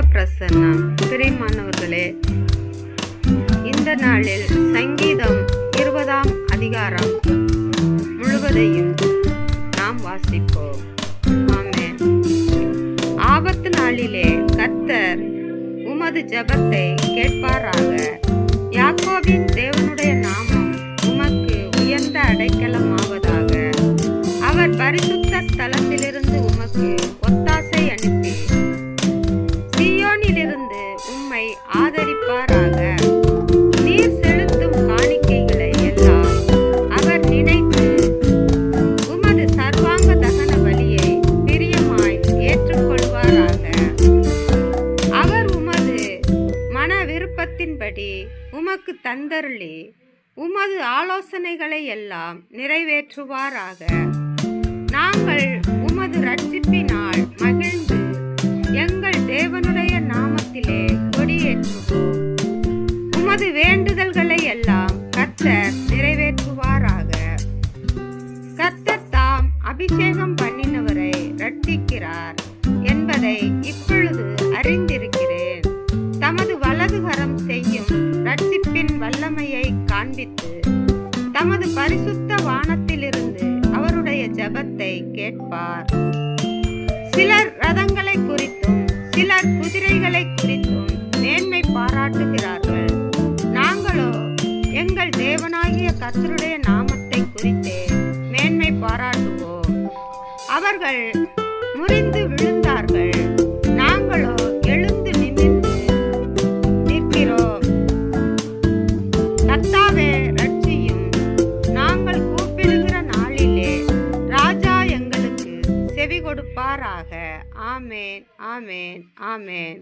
பிரசன்னா தேவ பிரியமானவர்களே இந்த நாளில் சங்கீதம் இருபதாம் அதிகாரம் முழுவதையும் நாம் வாசிப்போம். ஆமே ஆபத்து நாளிலே கர்த்தர் உமது ஜபத்தை கேட்பாராக. யாக்கோவின் தேவனுடைய நாமம் உமக்கு உயர்ந்த அடைக்கலமாவதாக. அவர் பரிசுத்த ஸ்தலத்திலே சித்தத்தின்படி உமக்கு தந்தருளி உமது ஆலோசனைகளை எல்லாம் நிறைவேற்றுவாராக. நாங்கள் உமது ரட்சிப்பினால் மகிழ்ந்து எங்கள் தேவனுடைய நாமத்திலே கொடியேற்றுவோம். உமது வேண்டுதல்களை எல்லாம் கர்த்தர் நிறைவேற்றுவாராக. கர்த்தர் தாம் அபிஷேகம் பண்ணினவரை ரட்சிக்கிறார் என்பதை செய்யும் ரட்சிப்பின் வல்லமையை காண்பித்து தமது பரிசுத்த வானத்திலிருந்து அவருடைய ஜெபத்தை கேட்பார். சிலர் ரதங்களை குறித்தும் சிலர் குதிரைகளை குறித்தும் மேன்மை பாராட்டுகிறார்கள். நாங்களோ எங்கள் தேவனாகிய கத்தருடைய நாமத்தை குறித்தே மேன்மை பாராட்டுவோம். அவர்கள் முறிந்து விழுந்து செவி கொடுப்பாராக ஆமேன் ஆமேன் ஆமேன்.